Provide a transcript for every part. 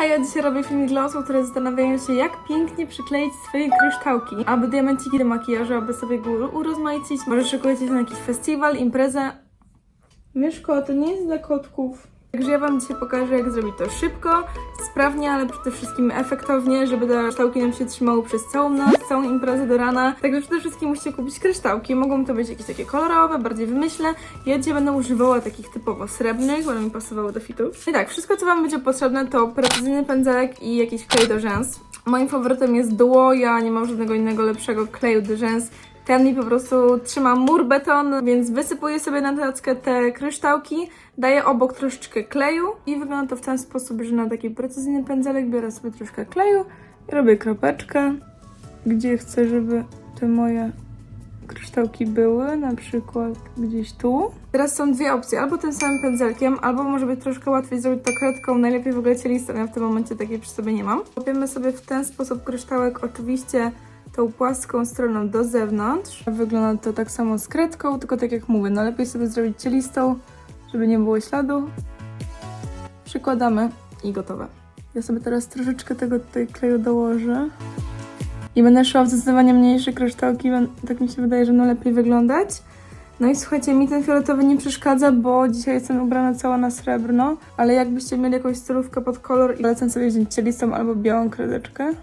Hej, ja dzisiaj robię filmik dla osób, które zastanawiają się, jak pięknie przykleić swoje kryształki, aby diamenciki do makijażu, aby sobie go urozmaicić. Może szykujecie na jakiś festiwal, imprezę. Myszko, to nie jest dla kotków. Także ja Wam dzisiaj pokażę, jak zrobić to szybko, sprawnie, ale przede wszystkim efektownie, żeby te kryształki nam się trzymały przez całą noc, całą imprezę do rana. Także przede wszystkim musicie kupić kryształki. Mogą to być jakieś takie kolorowe, bardziej wymyślne. Ja dzisiaj będę używała takich typowo srebrnych, bo one mi pasowały do fitów. I tak, wszystko co Wam będzie potrzebne to precyzyjny pędzelek i jakiś klej do rzęs. Moim faworytem jest Duo, ja nie mam żadnego innego lepszego kleju do rzęs. Ten mi po prostu trzyma mur beton, więc wysypuję sobie na tackę te kryształki, daję obok troszeczkę kleju i wygląda to w ten sposób, że na taki precyzyjny pędzelek biorę sobie troszkę kleju i robię kropeczkę, gdzie chcę, żeby te moje kryształki były, na przykład gdzieś tu. Teraz są dwie opcje, albo tym samym pędzelkiem, albo może być troszkę łatwiej zrobić to kredką, najlepiej w ogóle cielistą, ja w tym momencie takiej przy sobie nie mam. Łapiemy sobie w ten sposób kryształek, oczywiście tą płaską stroną do zewnątrz. Wygląda to tak samo z kredką, tylko tak jak mówię, no lepiej sobie zrobić cielistą, żeby nie było śladu. Przykładamy i gotowe. Ja sobie teraz troszeczkę tego tutaj kleju dołożę. I będę szła w zdecydowanie mniejsze kryształki, tak mi się wydaje, że będą lepiej wyglądać. No i słuchajcie, mi ten fioletowy nie przeszkadza, bo dzisiaj jestem ubrana cała na srebrno, ale jakbyście mieli jakąś stylówkę pod kolor, polecam sobie wziąć cielistą albo białą kredeczkę.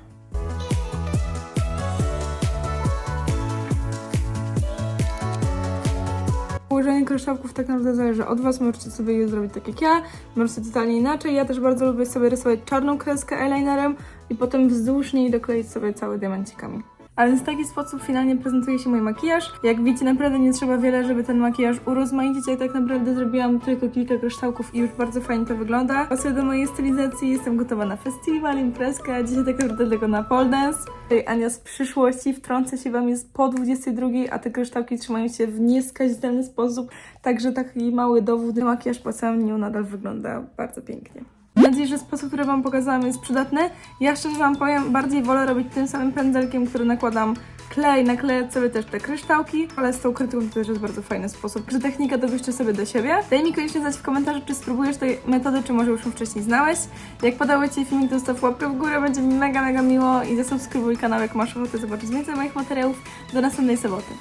Ułożenie kryształków tak naprawdę zależy od Was. Możecie sobie je zrobić tak jak ja, możecie totalnie inaczej. Ja też bardzo lubię sobie rysować czarną kreskę eyelinerem i potem wzdłuż niej dokleić sobie całe diamencikami. A więc w taki sposób finalnie prezentuje się mój makijaż. Jak widzicie, naprawdę nie trzeba wiele, żeby ten makijaż urozmaicić. Ja tak naprawdę zrobiłam tylko kilka kryształków i już bardzo fajnie to wygląda. Pasuje do mojej stylizacji, jestem gotowa na festiwal, imprezkę, a dzisiaj tak naprawdę tylko na pole dance. Ania z przyszłości wtrącę się Wam jest po 22, a te kryształki trzymają się w nieskazitelny sposób. Także taki mały dowód, makijaż po całym dniu nadal wygląda bardzo pięknie. Mam nadzieję, że sposób, który Wam pokazałam jest przydatny. Ja szczerze Wam powiem, bardziej wolę robić tym samym pędzelkiem, który nakładam klej, naklejać sobie też te kryształki, ale z tą kredką to też jest bardzo fajny sposób. Że technikę dobierzcie sobie do siebie. Daj mi koniecznie znać w komentarzu, czy spróbujesz tej metody, czy może już ją wcześniej znałeś. Jak podobał Ci filmik, to zostaw łapkę w górę, będzie mi mega, mega miło i zasubskrybuj kanał, jak masz ochotę zobaczyć więcej moich materiałów do następnej soboty.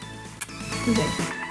Dzięki.